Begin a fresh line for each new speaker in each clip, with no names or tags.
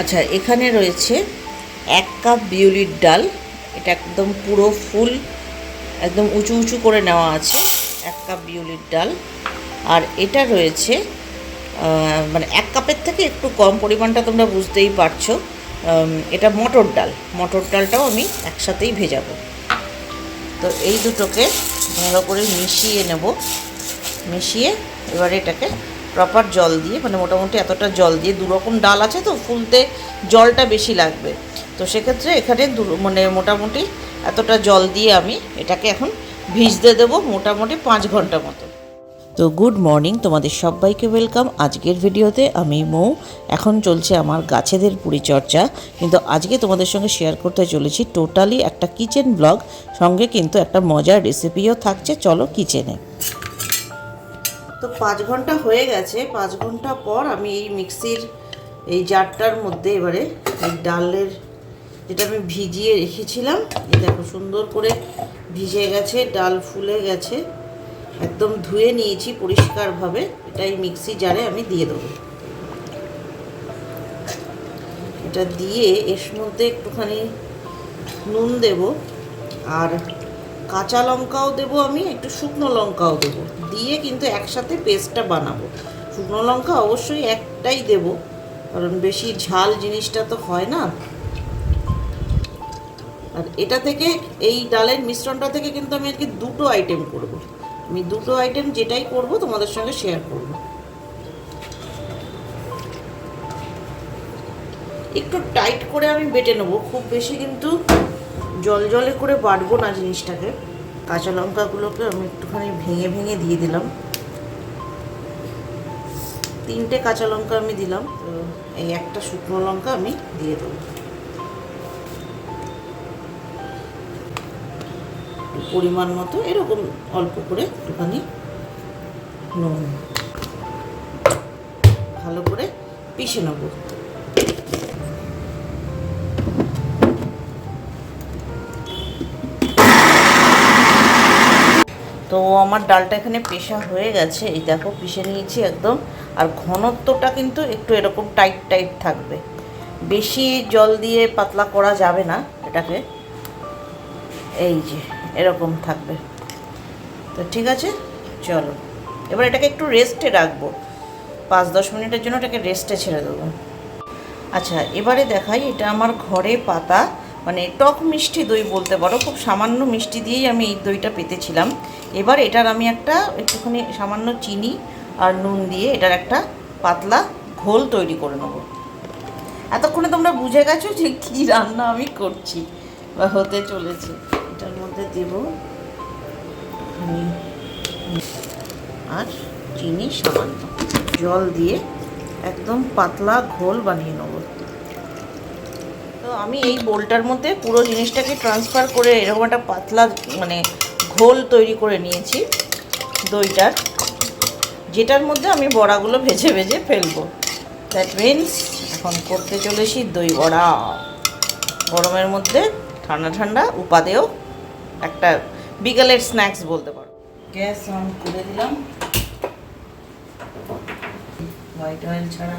আচ্ছা এখানে রয়েছে এক কাপ বিউলির ডাল। এটা একদম পুরো ফুল, একদম উঁচু উঁচু করে নেওয়া আছে, এক কাপ বিউলির ডাল। আর এটা রয়েছে মানে এক কাপের থেকে একটু কম পরিমাণটা তোমরা বুঝতেই পারছ। এটা মটর ডাল। মটর ডালটাও আমি একসাথেই ভেজাবো। তো এই দুটোকে ভালো করে মিশিয়ে নেব। মিশিয়ে এবারে এটাকে প্রপার জল দিয়ে মানে মোটামুটি এতটা জল দিয়ে, দু রকম ডাল আছে তো, ফুলতে জলটা বেশি লাগবে। তো সেক্ষেত্রে এখানে দু মানে মোটামুটি এতটা জল দিয়ে আমি এটাকে এখন ভিজতে দেবো মোটামুটি পাঁচ ঘণ্টা মতো। তো গুড মর্নিং, তোমাদের সবাইকে ওয়েলকাম। আজকের ভিডিওতে আমি মৌ। এখন চলছে আমার গাছেদের পরিচর্যা। কিন্তু আজকে তোমাদের সঙ্গে শেয়ার করতে চলেছি টোটালি একটা কিচেন ব্লগ সঙ্গে কিন্তু একটা মজার রেসিপিও থাকছে। চলো কিচেনে তো পাঁচ ঘণ্টা হয়ে গেছে। পাঁচ ঘণ্টা পর আমি এই মিক্সির এই জারটার মধ্যে এবারে এই ডালের যেটা আমি ভিজিয়ে রেখেছিলাম, এই দেখো সুন্দর করে ভিজে গেছে, ডাল ফুলে গেছে। একদম ধুয়ে নিয়েছি পরিষ্কারভাবে এটা এই মিক্সি জারে আমি দিয়ে দেবো। এটা দিয়ে এর মধ্যে একটুখানি নুন দেব, আর কাঁচা লঙ্কাও দেবো আমি, একটু শুকনো লঙ্কাও দেবো। দিয়ে কিন্তু একসাথে পেস্টটা বানাবো। শুকনো লঙ্কা অবশ্যই একটাই দেব, কারণ বেশি ঝাল জিনিসটা তো হয় না। আর এটা থেকে, এই ডালের মিশ্রণটা থেকে কিন্তু আমি আজকে দুটো আইটেম করব। আমি দুটো আইটেম যেটাই করব তোমাদের সঙ্গে শেয়ার করব। একটু টাইট করে আমি বেটে নেব, খুব বেশি কিন্তু জল জলে করে বাটবো না জিনিসটাকে। কাঁচা লঙ্কাগুলোকে আমি একটুখানি ভেঙে ভেঙে দিয়ে দিলাম। তিনটে কাঁচা লঙ্কা আমি দিলাম, তো এই একটা শুকনো লঙ্কা আমি দিয়ে দেবো। পরিমাণ মতো, এরকম অল্প করে একটুখানি নুন। ভালো করে পিষে নেব। তো আমার ডালটা এখানে পেশা হয়ে গেছে। এই দেখো, পিষে নিয়েছি একদম। আর ঘনত্বটা কিন্তু একটু এরকম টাইট টাইট থাকবে। বেশি জল দিয়ে পাতলা করা যাবে না এটাকে। এই যে, এরকম থাকবে। তো ঠিক আছে, চলো। এবার এটাকে একটু রেস্টে রাখব। পাঁচ দশ মিনিটের জন্য এটাকে রেস্টে ছেড়ে দেবো। আচ্ছা এবারে দেখাই, এটা আমার ঘরে পাতা। মানে টক মিষ্টি দই বলতে পারো, খুব সামান্য মিষ্টি দিয়েই আমি এই দইটা পেতেছিলাম। এবার এটার আমি একটা একটুখানি সামান্য চিনি আর নুন দিয়ে এটার একটা পাতলা ঘোল তৈরি করে নেব। এতক্ষণে তোমরা বুঝে গেছো যে কী রান্না আমি করছি বা হতে চলেছে। এটার মধ্যে দেব আর চিনি সামান্য। জল দিয়ে একদম পাতলা ঘোল বানিয়ে নেব। তো আমি এই বোলটার মধ্যে পুরো জিনিসটাকে ট্রান্সফার করে এরকম একটা পাতলা মানে ঘোল তৈরি করে নিয়েছি দইটার, যেটার মধ্যে আমি বড়াগুলো ভেজে ভেজে ফেলব। দ্যাট মিন্স এখন করতে চলেছি দই বড়া। গরমের মধ্যে ঠান্ডা ঠান্ডা উপাদেয় একটা বিকালের স্ন্যাক্স বলতে পারো। গ্যাস অন করে দিলাম। হোয়াইট অয়েল ছাড়া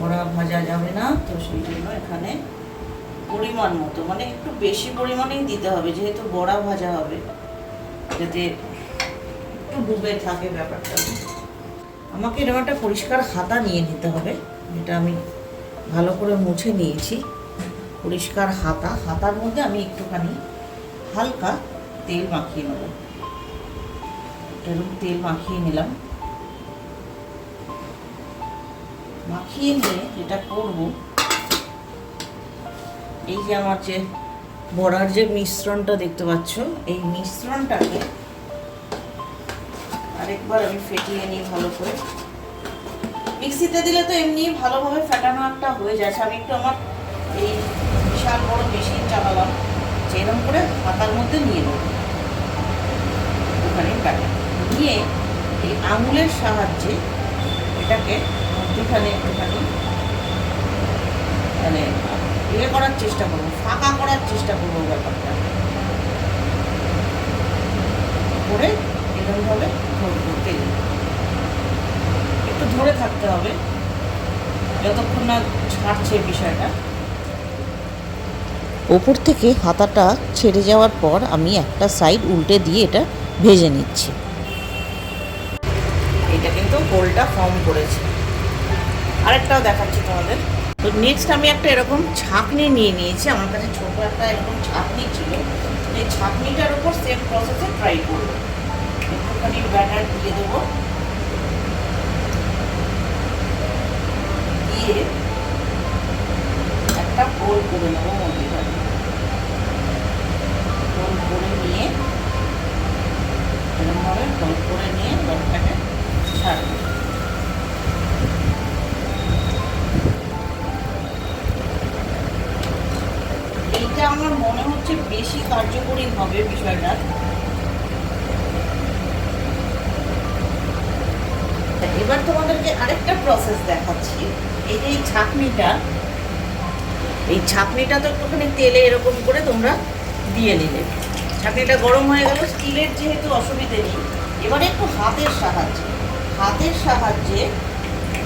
বড়া ভাজা যাবে না, তো সেই জন্য এখানে পরিমাণ মতো মানে একটু বেশি পরিমাণেই দিতে হবে, যেহেতু বড়া ভাজা হবে, যাতে একটু ডুবে থাকে ব্যাপারটা। আমাকে এরকম একটা পরিষ্কার হাতা নিয়ে নিতে হবে, যেটা আমি ভালো করে মুছে নিয়েছি। পরিষ্কার হাতা হাতার মধ্যে আমি একটুখানি হালকা তেল মাখিয়ে নেব। এরকম তেল মাখিয়ে নিলাম। মাখিয়ে নিয়ে যেটা করব এই যে আমার যে বড়ার যে মিশ্রণটা দেখতে পাচ্ছ, এই মিশ্রণটাকে আরেকবার আমি ফেটিয়ে নিই ভালো করে। মিক্সিতে দিলে তো এমনি ভালোভাবে ফেটানো একটা হয়ে যাচ্ছে আমি একটু আমার এই বিশাল বড় মেশিন চালালাম। যেরকম করে হাতার মধ্যে নিয়ে নেব। ওখানে ফেটা নিয়ে এই আঙুলের সাহায্যে এটাকে মধ্যখানে একটুখানি মানে ইয়ে করার চেষ্টা করব ফাঁকা করার চেষ্টা করব ব্যাপারটা। করে এরকমভাবে ধরবো তেল একটু ধরে থাকতে হবে যতক্ষণ না ছাড়ছে বিষয়টা। ওপর থেকে হাতাটা ছেড়ে যাওয়ার পর আমি একটা সাইড উল্টে দিয়ে এটা ভেজে নিচ্ছি। এটা কিন্তু গোলটা ফর্ম করেছে। আরেকটাও দেখাচ্ছি তোমাদের। তো নেক্সট আমি একটা এরকম ছাঁকনি নিয়ে নিয়েছি। আমার কাছে ছোটো একটা এরকম ছাঁকনি ছিল। এই ছাঁকনিটার উপর সেম প্রসেসে ট্রাই করব। একটুখানি ব্যাটার দিয়ে দেবো। দিয়ে একটা গোল করে নেব মন্দিরটাকে। গোল করে নিয়ে এরকমভাবে গোল করে নিয়ে জলটাকে ছাড়বো। এইটা আমার মনে হচ্ছে বেশি কার্যকরী হবে বিষয়টা। এবার তোমাদেরকে আরেকটা প্রসেস দেখাচ্ছি। এই যে এই ছাঁকনিটা এই ছাঁকনিটা তো একটুখানি তেলে এরকম করে তোমরা দিয়ে নিলে। ছাঁকনিটা গরম হয়ে গেল, স্টিলের যেহেতু অসুবিধে নেই। এবারে একটু হাতের সাহায্যে হাতের সাহায্যে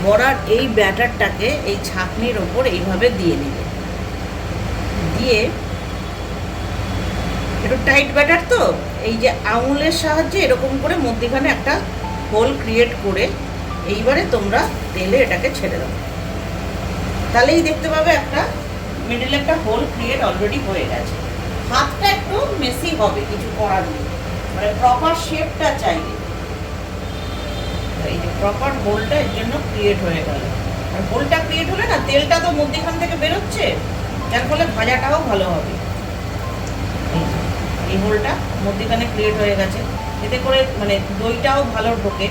বড়ার এই ব্যাটারটাকে এই ছাঁকনির ওপর এইভাবে দিয়ে নিলে। দিয়ে একটু টাইট ব্যাটার তো, এই যে আঙুলের সাহায্যে এরকম করে মধ্যিখানে একটা হোল ক্রিয়েট করে এইবারে তোমরা তেলে এটাকে ছেড়ে দাও। তাহলেই দেখতে পাবে একটা মিডিলে একটা হোল ক্রিয়েট অলরেডি হয়ে গেছে। হাতটা একটু মেসি হবে, কিছু করার নেই। মানে প্রপার শেপটা চাইলে। এই যে প্রপার হোলটা এর জন্য ক্রিয়েট হয়ে গেল। আর হোলটা ক্রিয়েট হলে না, তেলটা তো মধ্যেখান থেকে বেরোচ্ছে। যার ফলে ভাজাটাও ভালো হবে। এই হোলটা মধ্যেখানে ক্রিয়েট হয়ে গেছে। এতে করে মানে দইটাও ভালো ঢোকে।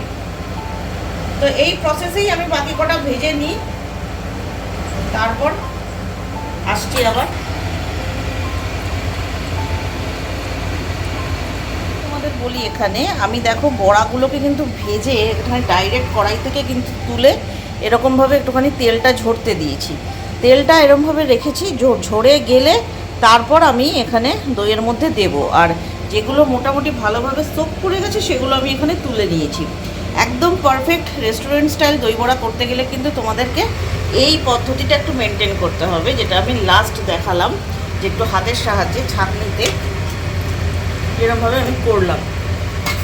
তো এই প্রসেসেই আমি বাকি কটা ভেজে নিই। তারপর আসছি আবার। তোমাদের বলি এখানে, আমি দেখো বড়াগুলোকে কিন্তু ভেজে এখানে ডাইরেক্ট কড়াই থেকে কিন্তু তুলে এরকমভাবে একটুখানি তেলটা ঝরতে দিয়েছি। তেলটা এরমভাবে রেখেছি ঝরে গেলে তারপর আমি এখানে দইয়ের মধ্যে দেব। আর যেগুলো মোটামুটি ভালোভাবে সোপ করে গেছে, সেগুলো আমি এখানে তুলে নিয়েছি। একদম পারফেক্ট রেস্টুরেন্ট স্টাইল দই বড়া করতে গেলে কিন্তু তোমাদেরকে এই পদ্ধতিটা একটু মেনটেন করতে হবে, যেটা আমি লাস্ট দেখালাম, যে একটু হাতের সাহায্যে ছাঁকনিতে এরমভাবে আমি করলাম।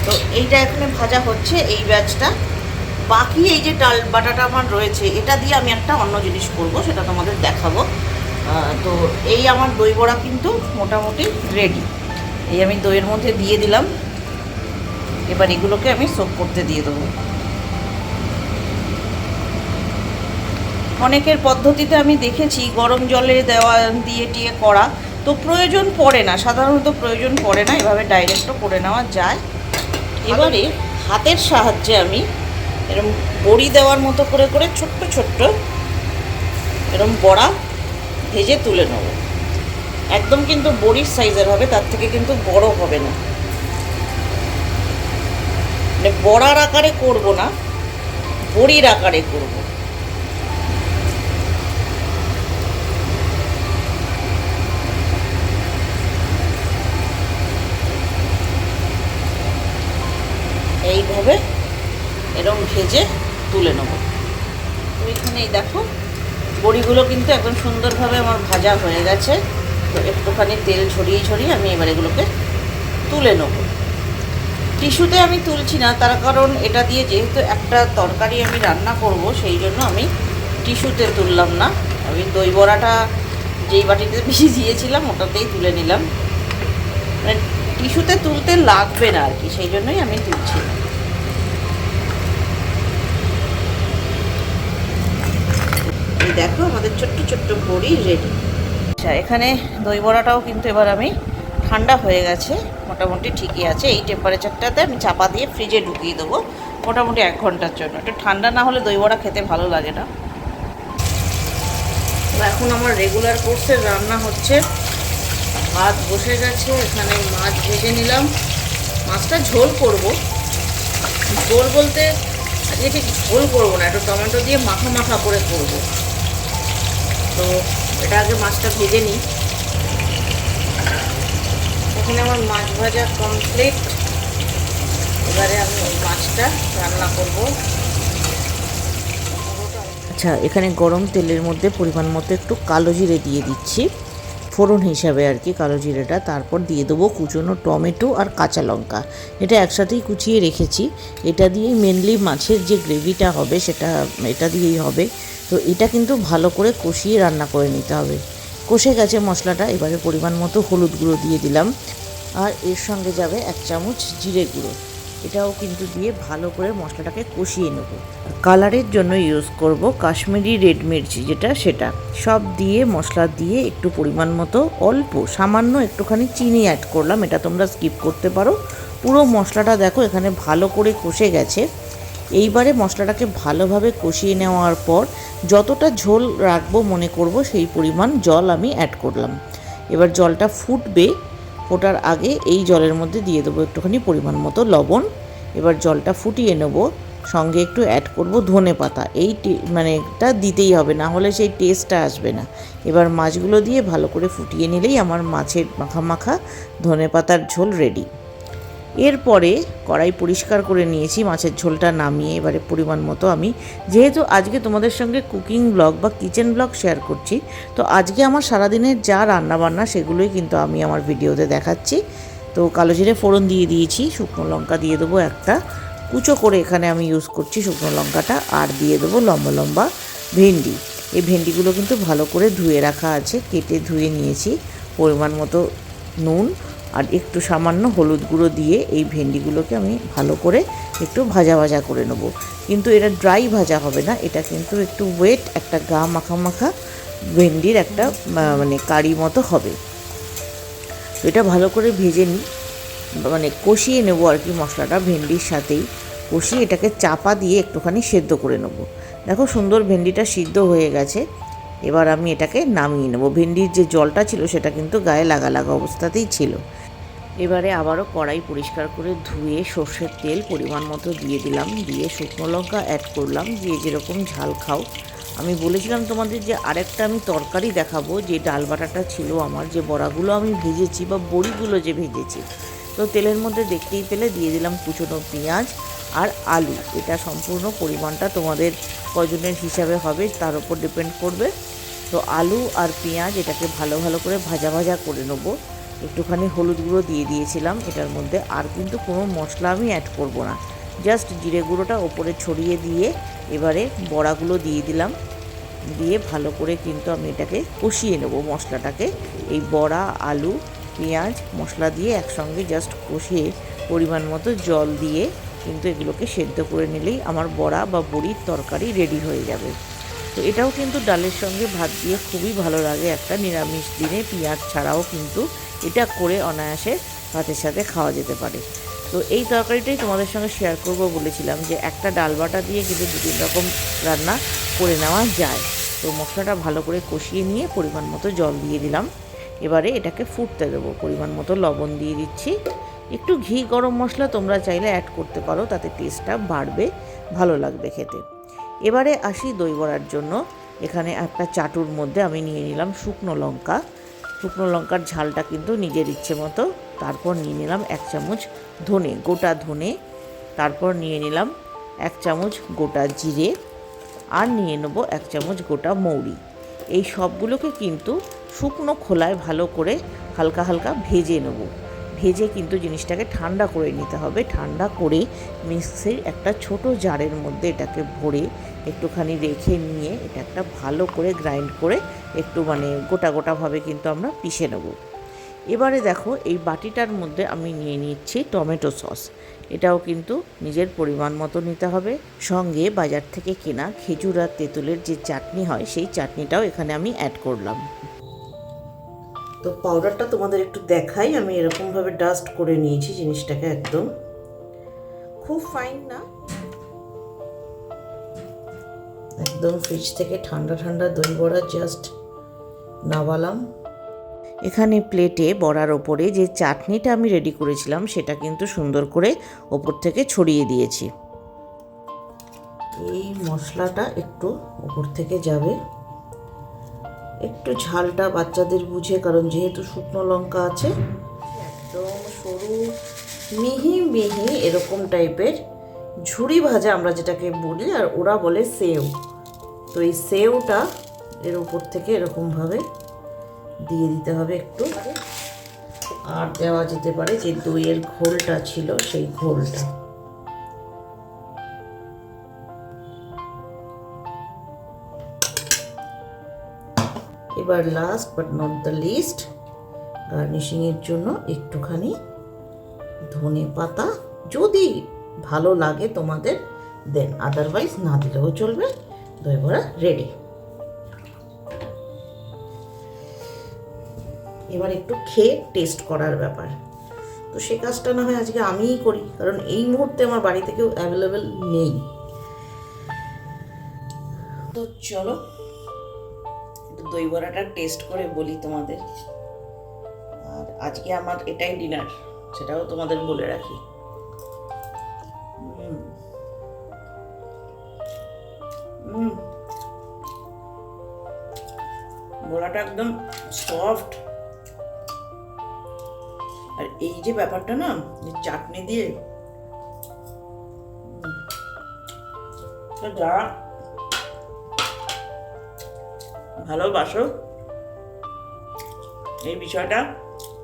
তো এইটা এখানে ভাজা হচ্ছে, এই ব্যাচটা বাকি এই যে ডাল বাটাটা আমার রয়েছে এটা দিয়ে আমি একটা অন্য জিনিস করব সেটা তোমাদের দেখাবো। তো এই আমার দই বড়া কিন্তু মোটামুটি রেডি এই আমি দইয়ের মধ্যে দিয়ে দিলাম। এবার এগুলোকে আমি সোপ করতে দিয়ে দেবো। অনেকের পদ্ধতিতে আমি দেখেছি গরম জলে দেওয়া দিয়ে টিয়ে করা তো প্রয়োজন পড়ে না সাধারণত প্রয়োজন পড়ে না এভাবে ডাইরেক্টও করে নেওয়া যায়। এবারে হাতের সাহায্যে আমি এরম বড়ি দেওয়ার মতো করে করে ছোট্ট ছোট্ট এরম বড়া ভেজে তুলে নেব। একদম কিন্তু বড়ির সাইজের হবে, তার থেকে কিন্তু বড় হবে না। মানে বড়ার আকারে করব না, বড়ির আকারে করব। এইভাবে এরকম ভেজে তুলে নেব। তো এখানে এই দেখো, বড়িগুলো কিন্তু একদম সুন্দরভাবে আমার ভাজা হয়ে গেছে। তো একটুখানি তেল ছড়িয়ে ছড়িয়ে আমি এবার এগুলোকে তুলে নেব। টিস্যুতে আমি তুলছি না, তার কারণ এটা দিয়ে যেহেতু একটা তরকারি আমি রান্না করব, সেই জন্য আমি টিস্যুতে তুললাম না। আমি দই বড়াটা যেই বাটিতে ভিজিয়েছিলাম ওটাতেই তুলে নিলাম। মানে টিস্যুতে তুলতে লাগবে না আর কি, সেই জন্যই আমি তুলছি না। দেখো, আমাদের ছোট্ট ছোট্ট বড়ি রেডি আচ্ছা এখানে দই বড়াটাও কিন্তু এবার আমি ঠান্ডা হয়ে গেছে, মোটামুটি ঠিকই আছে। এই টেম্পারেচারটাতে আমি চাপা দিয়ে ফ্রিজে ঢুকিয়ে দেবো, মোটামুটি এক ঘণ্টার জন্য। একটু ঠান্ডা না হলে দই বড়া খেতে ভালো লাগে না। এখন আমার রেগুলার কোর্সের রান্না হচ্ছে। ভাত বসে গেছে, এখানে মাছ ভেজে নিলাম। মাছটা ঝোল করব। ঝোল বলতে, আজকে ঠিক ঝোল করব না, একটু টমেটো দিয়ে মাখা মাখা করে করব। তো এটা আগে মাছটা ভেজে নিই। এখানে আমার মাছ ভাজা কমপ্লিট এবারে আমি মাছটা রান্না করব। আচ্ছা এখানে গরম তেলের মধ্যে পরিমাণ মতো একটু কালো জিরে দিয়ে দিচ্ছি। ফোড়ন হিসাবে আর কি কালো জিরেটা। তারপর দিয়ে দেবো কুচনো টমেটো আর কাঁচা লঙ্কা। এটা একসাথেই কুচিয়ে রেখেছি। এটা দিয়েই মেনলি মাছের যে গ্রেভিটা হবে, সেটা, এটা দিয়েই হবে। তো এটা কিন্তু ভালো করে কষিয়ে রান্না করে নিতে হবে। কষে গেছে মশলাটা, এবারে পরিমাণ মতো হলুদ গুঁড়ো দিয়ে দিলাম। আর এর সঙ্গে যাবে এক চামচ জিরে গুঁড়ো। এটাও কিন্তু দিয়ে ভালো করে মশলাটাকে কষিয়ে নেব। কালারের জন্য ইউজ করব কাশ্মীরি রেড মির্চি, যেটা সেটা। সব দিয়ে, মশলা দিয়ে একটু পরিমাণ মতো অল্প, সামান্য একটুখানি চিনি অ্যাড করলাম। এটা তোমরা স্কিপ করতে পারো। পুরো মশলাটা দেখো এখানে ভালো করে কষে গেছে। এইবারে মশলাটাকে ভালোভাবে কষিয়ে নেওয়ার পর যতটা ঝোল রাখব মনে করব, সেই পরিমাণ জল আমি অ্যাড করলাম। এবার জলটা ফুটবে, ফোটার আগে এই জলের মধ্যে দিয়ে দেবো একটুখানি পরিমাণ মতো লবণ। এবার জলটা ফুটিয়ে নেব, সঙ্গে একটু অ্যাড করব ধনে পাতা। এই মানে এটা দিতেই হবে, না হলে সেই টেস্টটা আসবে না। এবার মাছগুলো দিয়ে ভালো করে ফুটিয়ে নিলেই আমার মাছের মাখা মাখা ধনে পাতার ঝোল রেডি এরপরে কড়াই পরিষ্কার করে নিয়েছি, মাছের ঝোলটা নামিয়ে এবারে পরিমাণ মতো আমি। যেহেতু আজকে তোমাদের সঙ্গে কুকিং ব্লগ বা কিচেন ব্লগ শেয়ার করছি, তো আজকে আমার সারাদিনের যা রান্নাবান্না সেগুলোই কিন্তু আমি আমার ভিডিওতে দেখাচ্ছি। তো কালো জিরে ফোড়ন দিয়ে দিয়েছি, শুকনো লঙ্কা দিয়ে দেবো একটা। কুচো করে এখানে আমি ইউজ করছি শুকনো লঙ্কাটা আর দিয়ে দেবো লম্বা লম্বা ভেন্ডি। এই ভেন্ডিগুলো কিন্তু ভালো করে ধুয়ে রাখা আছে, কেটে ধুয়ে নিয়েছি। পরিমাণ মতো নুন আর একটু সামান্য হলুদ গুঁড়ো দিয়ে এই ভেন্ডিগুলোকে আমি ভালো করে একটু ভাজা ভাজা করে নেব। কিন্তু এটা ড্রাই ভাজা হবে না, এটা কিন্তু একটু ওয়েট একটা গা মাখা মাখা ভেন্ডির একটা মানে কারি মতো হবে। তো এটা ভালো করে ভেজে নিই মানে কষিয়ে নেব আর কি মশলাটা ভেন্ডির সাথেই। কষিয়ে এটাকে চাপা দিয়ে একটুখানি সেদ্ধ করে নেব। দেখো সুন্দর ভেন্ডিটা সিদ্ধ হয়ে গেছে। এবার আমি এটাকে নামিয়ে নেব। ভেন্ডির যে জলটা ছিল সেটা কিন্তু গায়ে লাগা লাগা অবস্থাতেই ছিল। এবারে আবারও কড়াই পরিষ্কার করে ধুয়ে সর্ষের তেল পরিমাণ মতো দিয়ে দিলাম। দিয়ে শুকনো লঙ্কা অ্যাড করলাম। দিয়ে যেরকম ঝাল খাও। আমি বলেছিলাম তোমাদের যে আরেকটা আমি তরকারি দেখাবো, যে ডাল বাটাটা ছিল আমার, যে বড়াগুলো আমি ভেজেছি বা বড়িগুলো যে ভেজেছি। তো তেলের মধ্যে দেখতেই পেলে দিয়ে দিলাম কুচনো পেঁয়াজ আর আলু। এটা সম্পূর্ণ পরিমাণটা তোমাদের কজনের হিসাবে হবে তার উপর ডিপেন্ড করবে। তো আলু আর পেঁয়াজ এটাকে ভালো ভালো করে ভাজা ভাজা করে নেব। একটুখানি হলুদ গুঁড়ো দিয়ে দিয়েছিলাম, এটার মধ্যে আর কিন্তু কোনো মশলা আমি অ্যাড করব না। জাস্ট জিরে গুঁড়োটা ওপরে ছড়িয়ে দিয়ে এবারে বড়াগুলো দিয়ে দিলাম। দিয়ে ভালো করে কিন্তু আমি এটাকে কষিয়ে নেব মশলাটাকে। এই বড়া, আলু, পেঁয়াজ, মশলা দিয়ে একসঙ্গে জাস্ট কষিয়ে পরিমাণ মতো জল দিয়ে কিন্তু এগুলোকে সেদ্ধ করে নিলেই আমার বড়া বা বড়ির তরকারি রেডি হয়ে যাবে। তো এটাও কিন্তু ডালের সঙ্গে ভাত দিয়ে খুবই ভালো লাগে। একটা নিরামিষ দিনে পেঁয়াজ ছাড়াও কিন্তু এটা করে অনায়াসে ভাতের সাথে খাওয়া যেতে পারে। তো এই তরকারিটাই তোমাদের সঙ্গে শেয়ার করব বলেছিলাম যে একটা ডাল বাটা দিয়ে কিন্তু দু তিন রকম রান্না করে নেওয়া যায়। তো মশলাটা ভালো করে কষিয়ে নিয়ে পরিমাণ মতো জল দিয়ে দিলাম। এবারে এটাকে ফুটতে দেবো। পরিমাণ মতো লবণ দিয়ে দিচ্ছি। একটু ঘি গরম মশলা তোমরা চাইলে অ্যাড করতে পারো, তাতে টেস্টটা বাড়বে, ভালো লাগবে খেতে। এবারে আসি দই বড়ার জন্য। এখানে একটা চাটুর মধ্যে আমি নিয়ে নিলাম শুকনো লঙ্কা। শুকনো লঙ্কার ঝালটা কিন্তু নিজের ইচ্ছে মতো। তারপর নিয়ে নিলাম এক চামচ ধনে, গোটা ধনে। তারপর নিয়ে নিলাম এক চামচ গোটা জিরে। আর নিয়ে নেব এক চামচ গোটা মৌরি। এই সবগুলোকে কিন্তু শুকনো খোলায় ভালো করে হালকা হালকা ভেজে নেব। ভেজে কিন্তু জিনিসটাকে ঠান্ডা করে নিতে হবে। ঠান্ডা করে মিক্সির একটা ছোট জারের মধ্যে এটাকে ভরে একটুখানি রেখে নিয়ে এটা একটা ভালো করে গ্রাইন্ড করে একটু মানে গোটা গোটাভাবে কিন্তু আমরা পিষে নেব। এবারে দেখো এই বাটিটার মধ্যে আমি নিয়ে নিচ্ছি টমেটো সস। এটাও কিন্তু নিজের পরিমাণ মতো নিতে হবে। সঙ্গে বাজার থেকে কেনা খেজুর আর তেঁতুলের যে চাটনি হয়, সেই চাটনিটাও এখানে আমি অ্যাড করলাম। তো পাউডারটা তোমাদের একটু দেখাই। আমি এরকমভাবে ডাস্ট করে নিয়েছি জিনিসটাকে একদম। খুব ফাইন না। একদম ফ্রিজ থেকে ঠান্ডা ঠান্ডা দই বড়া জাস্ট নাবালাম। এখানে প্লেটে বড়ার ওপরে যে চাটনিটা আমি রেডি করেছিলাম, সেটা কিন্তু সুন্দর করে ওপর থেকে ছড়িয়ে দিয়েছি। এই মশলাটা একটু ওপর থেকে যাবে। একটু ঝালটা বাচ্চাদের বুঝে, কারণ যেহেতু শুকনো লঙ্কা আছে, একদম সরু, মিহি মিহি এরকম টাইপের ঝুড়ি ভাজা আমরা যেটাকে বলি, আর ওরা বলে সেও। তো এই সেওটা এর উপর থেকে এরকমভাবে দিয়ে দিতে হবে একটু। আর দেওয়া যেতে পারে যে দইয়ের ঘোলটা ছিল সেই ঘোলটা। এবার last but not the least গার্নিশিংয়ের জন্য একটুখানি ধনে পাতা। যদি ভালো লাগে তোমাদের দেন আদারওয়াইজ না দিলেও চলবে। দই বড়া রেডি এবার একটু খেয়ে টেস্ট করার ব্যাপার। তো সে কাজটা না হয় আজকে আমিই করি, কারণ এই মুহূর্তে আমার বাড়িতে কেউ অ্যাভেলেবেল নেই। তো চলো দই বড়াটা টেস্ট করে বলি তোমাদের। আর আজকে আমার এটাই ডিনার সেটাও তোমাদের বলে রাখি। বড়াটা একদম সফট আর এই যে ব্যাপারটা না চাটনি দিয়ে যা ভালোবাসো। এই বিষয়টা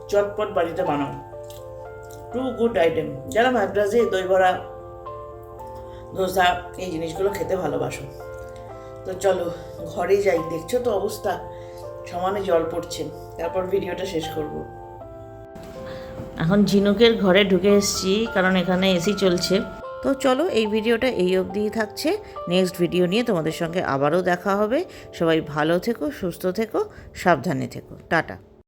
চটপট বাড়িতে বানাও। টু গুড আইটেম যারা যে দই বড়া, ধোসা, এই জিনিসগুলো খেতে ভালোবাসো। তো চলো, ঘরে যাই। দেখছ তো অবস্থা? সমানে জল পড়ছে। তারপর ভিডিওটা শেষ করব। এখন ঝিনুকের ঘরে ঢুকে এসেছি, কারণ এখানে এসি চলছে। তো চলো এই ভিডিওটা এই অবধিই থাকছে। নেক্সট ভিডিও নিয়ে তোমাদের সঙ্গে আবারও দেখা হবে। সবাই ভালো থেকো, সুস্থ থেকো, সাবধানে থেকো। টাটা।